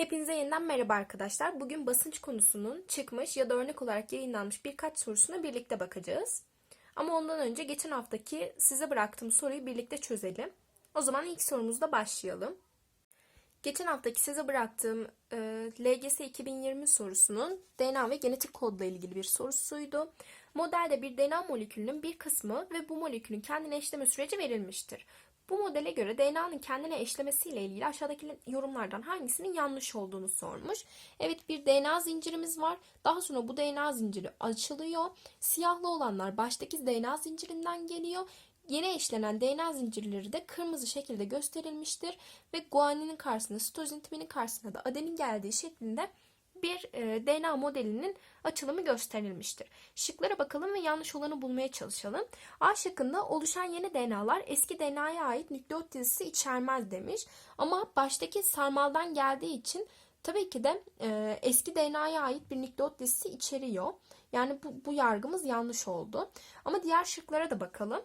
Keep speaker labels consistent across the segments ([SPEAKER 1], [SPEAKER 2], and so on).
[SPEAKER 1] Hepinize yeniden merhaba arkadaşlar. Bugün basınç konusunun çıkmış ya da örnek olarak yayınlanmış birkaç sorusuna birlikte bakacağız. Ama ondan önce geçen haftaki size bıraktığım soruyu birlikte çözelim. O zaman ilk sorumuzda başlayalım. Geçen haftaki size bıraktığım e, LGS 2020 sorusunun DNA ve genetik kodla ilgili bir sorusuydu. Modelde bir DNA molekülünün bir kısmı ve bu molekülün kendine eşleme süreci verilmiştir. Bu modele göre DNA'nın kendine eşlemesiyle ilgili aşağıdaki yorumlardan hangisinin yanlış olduğunu sormuş. Evet bir DNA zincirimiz var. Daha sonra bu DNA zinciri açılıyor. Siyahlı olanlar baştaki DNA zincirinden geliyor. Yeni eşlenen DNA zincirleri de kırmızı şekilde gösterilmiştir ve guaninin karşısında sitozin timinin karşısında da adenin geldiği şeklinde bir e, DNA modelinin açılımı gösterilmiştir. Şıklara bakalım ve yanlış olanı bulmaya çalışalım. A şıkkında oluşan yeni DNA'lar eski DNA'ya ait nükleot dizisi içermez demiş. Ama baştaki sarmaldan geldiği için tabii ki de e, eski DNA'ya ait bir nükleot dizisi içeriyor. Yani bu, bu yargımız yanlış oldu. Ama diğer şıklara da bakalım.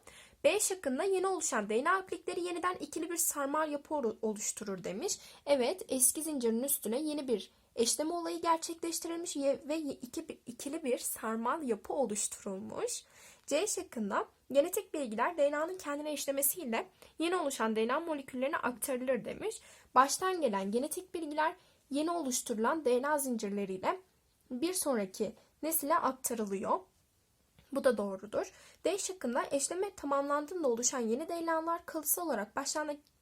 [SPEAKER 1] B şıkkında yeni oluşan DNA iplikleri yeniden ikili bir sarmal yapı oluşturur demiş. Evet eski zincirin üstüne yeni bir eşleme olayı gerçekleştirilmiş ve iki, ikili bir sarmal yapı oluşturulmuş. C şıkkında genetik bilgiler DNA'nın kendine eşlemesiyle yeni oluşan DNA moleküllerine aktarılır demiş. Baştan gelen genetik bilgiler yeni oluşturulan DNA zincirleriyle bir sonraki nesile aktarılıyor. Bu da doğrudur. D şıkkında eşleme tamamlandığında oluşan yeni DNA'lar kalıtsal olarak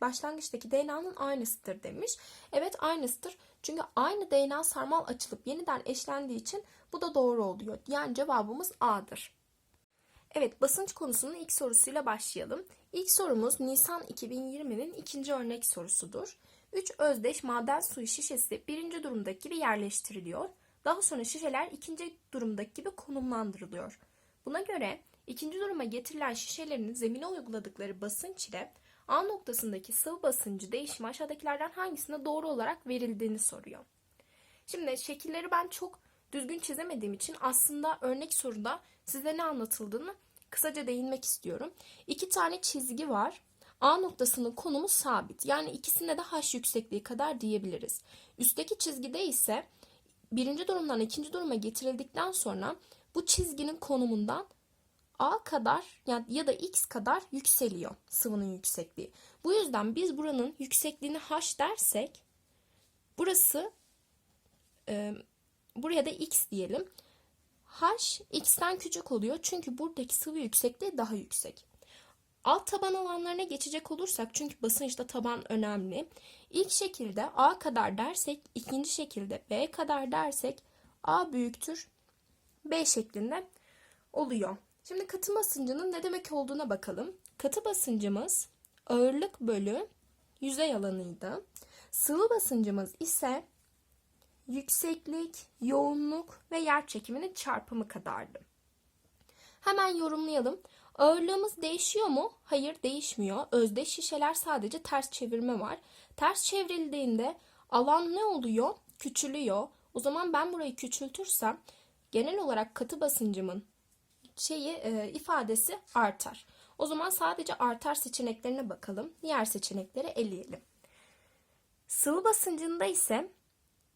[SPEAKER 1] başlangıçtaki DNA'nın aynısıdır demiş. Evet aynısıdır. Çünkü aynı DNA sarmal açılıp yeniden eşlendiği için bu da doğru oluyor. Yani cevabımız A'dır. Evet basınç konusunun ilk sorusuyla başlayalım. İlk sorumuz Nisan 2020'nin ikinci örnek sorusudur. 3 özdeş maden suyu şişesi birinci durumdaki gibi yerleştiriliyor. Daha sonra şişeler ikinci durumdaki gibi konumlandırılıyor. Buna göre ikinci duruma getirilen şişelerin zemine uyguladıkları basınç ile A noktasındaki sıvı basıncı değişimi aşağıdakilerden hangisine doğru olarak verildiğini soruyor. Şimdi şekilleri ben çok düzgün çizemediğim için aslında örnek soruda size ne anlatıldığını kısaca değinmek istiyorum. İki tane çizgi var. A noktasının konumu sabit. Yani ikisinde de h yüksekliği kadar diyebiliriz. Üstteki çizgide ise birinci durumdan ikinci duruma getirildikten sonra bu çizginin konumundan A kadar ya da X kadar yükseliyor sıvının yüksekliği. Bu yüzden biz buranın yüksekliğini H dersek burası e, buraya da X diyelim. H X'ten küçük oluyor çünkü buradaki sıvı yüksekliği daha yüksek. Alt taban alanlarına geçecek olursak çünkü basınçta taban önemli. İlk şekilde A kadar dersek ikinci şekilde B kadar dersek A büyüktür B şeklinde oluyor. Şimdi katı basıncının ne demek olduğuna bakalım. Katı basıncımız ağırlık bölü yüzey alanıydı. Sıvı basıncımız ise yükseklik, yoğunluk ve yer çekiminin çarpımı kadardı. Hemen yorumlayalım. Ağırlığımız değişiyor mu? Hayır değişmiyor. Özdeş şişeler sadece ters çevirme var. Ters çevrildiğinde alan ne oluyor? Küçülüyor. O zaman ben burayı küçültürsem genel olarak katı basıncımın şeyi e, ifadesi artar. O zaman sadece artar seçeneklerine bakalım. Diğer seçenekleri eleyelim. Sıvı basıncında ise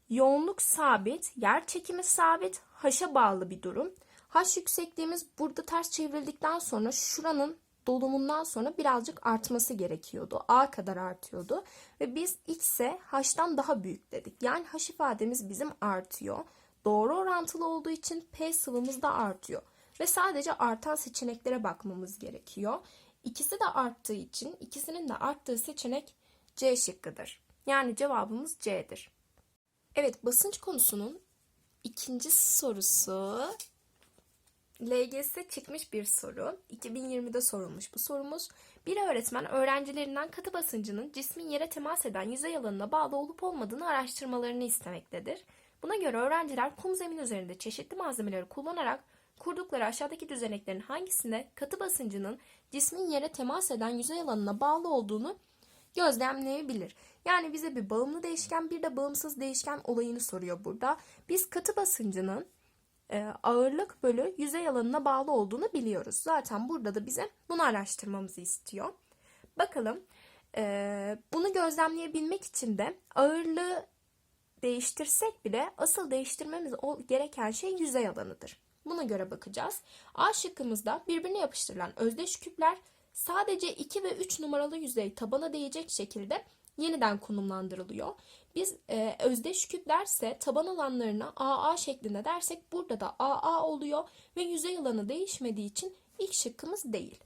[SPEAKER 1] yoğunluk sabit, yer çekimi sabit, haşa bağlı bir durum. Haş yüksekliğimiz burada ters çevrildikten sonra şuranın dolumundan sonra birazcık artması gerekiyordu. A kadar artıyordu. Ve biz x'e h'tan daha büyük dedik. Yani h ifademiz bizim artıyor. Doğru orantılı olduğu için P sıvımız da artıyor. Ve sadece artan seçeneklere bakmamız gerekiyor. İkisi de arttığı için ikisinin de arttığı seçenek C şıkkıdır. Yani cevabımız C'dir. Evet basınç konusunun ikinci sorusu LGS çıkmış bir soru. 2020'de sorulmuş bu sorumuz. Bir öğretmen öğrencilerinden katı basıncının cismin yere temas eden yüzey alanına bağlı olup olmadığını araştırmalarını istemektedir. Buna göre öğrenciler kum zemin üzerinde çeşitli malzemeleri kullanarak kurdukları aşağıdaki düzeneklerin hangisinde katı basıncının cismin yere temas eden yüzey alanına bağlı olduğunu gözlemleyebilir. Yani bize bir bağımlı değişken bir de bağımsız değişken olayını soruyor burada. Biz katı basıncının e, ağırlık bölü yüzey alanına bağlı olduğunu biliyoruz. Zaten burada da bize bunu araştırmamızı istiyor. Bakalım e, bunu gözlemleyebilmek için de ağırlığı değiştirsek bile asıl değiştirmemiz gereken şey yüzey alanıdır. Buna göre bakacağız. A şıkkımızda birbirine yapıştırılan özdeş küpler sadece 2 ve 3 numaralı yüzey tabana değecek şekilde yeniden konumlandırılıyor. Biz e, özdeş küplerse taban alanlarına AA şeklinde dersek burada da AA oluyor ve yüzey alanı değişmediği için ilk şıkkımız değil.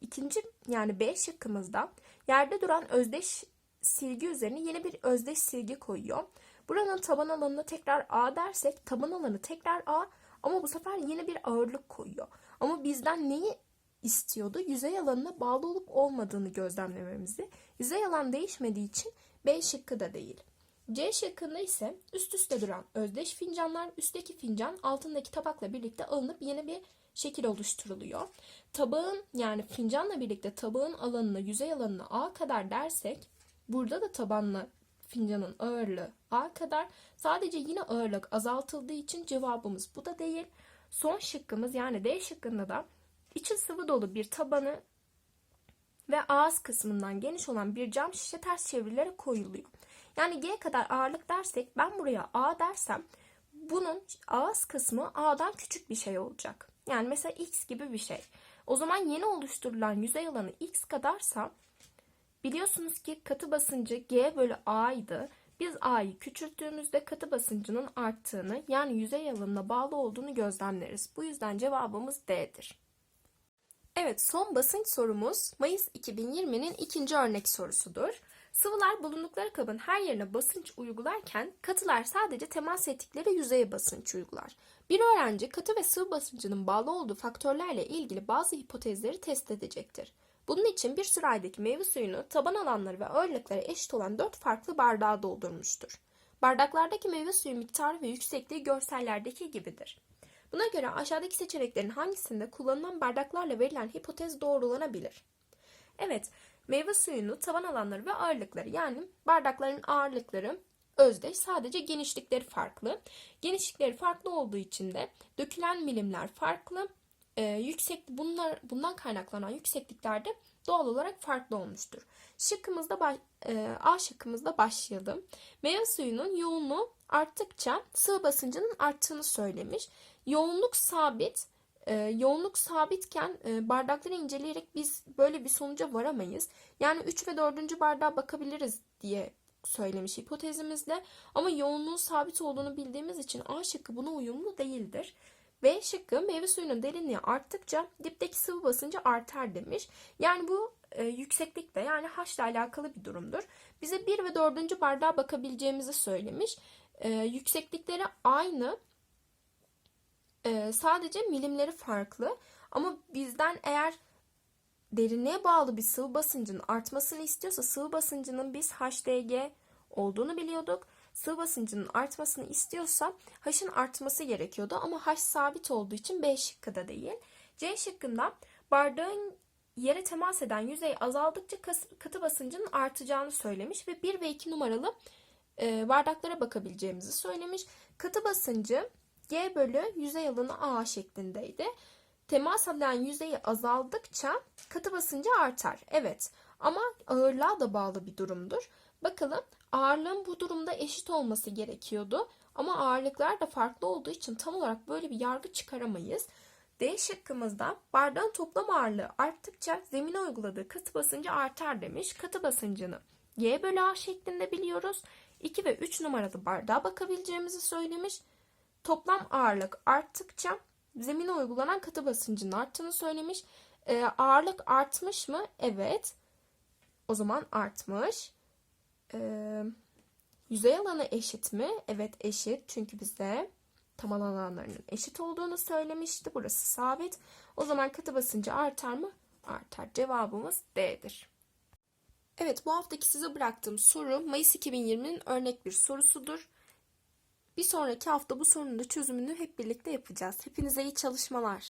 [SPEAKER 1] İkinci yani B şıkkımızda yerde duran özdeş silgi üzerine yeni bir özdeş silgi koyuyor. Buranın taban alanına tekrar A dersek taban alanı tekrar A ama bu sefer yeni bir ağırlık koyuyor. Ama bizden neyi istiyordu? Yüzey alanına bağlı olup olmadığını gözlemlememizi. Yüzey alan değişmediği için B şıkkı da değil. C şıkkında ise üst üste duran özdeş fincanlar üstteki fincan altındaki tabakla birlikte alınıp yeni bir şekil oluşturuluyor. Tabağın yani fincanla birlikte tabağın alanına yüzey alanına A kadar dersek burada da tabanla fincanın ağırlığı A kadar sadece yine ağırlık azaltıldığı için cevabımız bu da değil. Son şıkkımız yani D şıkkında da içi sıvı dolu bir tabanı ve ağız kısmından geniş olan bir cam şişe ters çevrilerek koyuluyor. Yani G kadar ağırlık dersek ben buraya A dersem bunun ağız kısmı A'dan küçük bir şey olacak. Yani mesela X gibi bir şey. O zaman yeni oluşturulan yüzey alanı X kadarsa biliyorsunuz ki katı basıncı G bölü A'ydı. Biz A'yı küçülttüğümüzde katı basıncının arttığını yani yüzey alanına bağlı olduğunu gözlemleriz. Bu yüzden cevabımız D'dir. Evet son basınç sorumuz Mayıs 2020'nin ikinci örnek sorusudur. Sıvılar bulundukları kabın her yerine basınç uygularken katılar sadece temas ettikleri yüzeye basınç uygular. Bir öğrenci katı ve sıvı basıncının bağlı olduğu faktörlerle ilgili bazı hipotezleri test edecektir. Bunun için bir sıraydaki meyve suyunu taban alanları ve ağırlıkları eşit olan dört farklı bardağa doldurmuştur. Bardaklardaki meyve suyu miktarı ve yüksekliği görsellerdeki gibidir. Buna göre aşağıdaki seçeneklerin hangisinde kullanılan bardaklarla verilen hipotez doğrulanabilir? Evet, meyve suyunu taban alanları ve ağırlıkları yani bardakların ağırlıkları özdeş sadece genişlikleri farklı. Genişlikleri farklı olduğu için de dökülen milimler farklı. Ee, yüksek bunlar bundan kaynaklanan yükseklikler de doğal olarak farklı olmuştur. Şıkkımızda baş- e, A şıkkımızda başlayalım. Meyve suyunun yoğunluğu arttıkça sıvı basıncının arttığını söylemiş. Yoğunluk sabit. Ee, yoğunluk sabitken e, bardakları inceleyerek biz böyle bir sonuca varamayız. Yani 3 ve 4. bardağa bakabiliriz diye söylemiş hipotezimizde. Ama yoğunluğun sabit olduğunu bildiğimiz için A şıkkı buna uyumlu değildir. B şıkkı meyve suyunun derinliği arttıkça dipteki sıvı basıncı artar demiş. Yani bu e, yükseklikle yani H ile alakalı bir durumdur. Bize 1 ve 4. bardağa bakabileceğimizi söylemiş. E, yükseklikleri aynı ee, sadece milimleri farklı ama bizden eğer derinliğe bağlı bir sıvı basıncının artmasını istiyorsa sıvı basıncının biz HDG olduğunu biliyorduk. Sıvı basıncının artmasını istiyorsa H'ın artması gerekiyordu ama H sabit olduğu için B şıkkı değil. C şıkkında bardağın yere temas eden yüzey azaldıkça katı basıncının artacağını söylemiş ve 1 ve 2 numaralı e, bardaklara bakabileceğimizi söylemiş. Katı basıncı G bölü yüzey alanı A şeklindeydi. Temas eden yüzeyi azaldıkça katı basıncı artar. Evet ama ağırlığa da bağlı bir durumdur. Bakalım ağırlığın bu durumda eşit olması gerekiyordu. Ama ağırlıklar da farklı olduğu için tam olarak böyle bir yargı çıkaramayız. D şıkkımızda bardağın toplam ağırlığı arttıkça zemine uyguladığı katı basıncı artar demiş. Katı basıncını G bölü A şeklinde biliyoruz. 2 ve 3 numaralı bardağa bakabileceğimizi söylemiş. Toplam ağırlık arttıkça zemine uygulanan katı basıncın arttığını söylemiş. Ee, ağırlık artmış mı? Evet. O zaman artmış. Ee, yüzey alanı eşit mi? Evet eşit. Çünkü bize taban alanlarının eşit olduğunu söylemişti. Burası sabit. O zaman katı basıncı artar mı? Artar. Cevabımız D'dir. Evet bu haftaki size bıraktığım soru Mayıs 2020'nin örnek bir sorusudur. Bir sonraki hafta bu sorunun da çözümünü hep birlikte yapacağız. Hepinize iyi çalışmalar.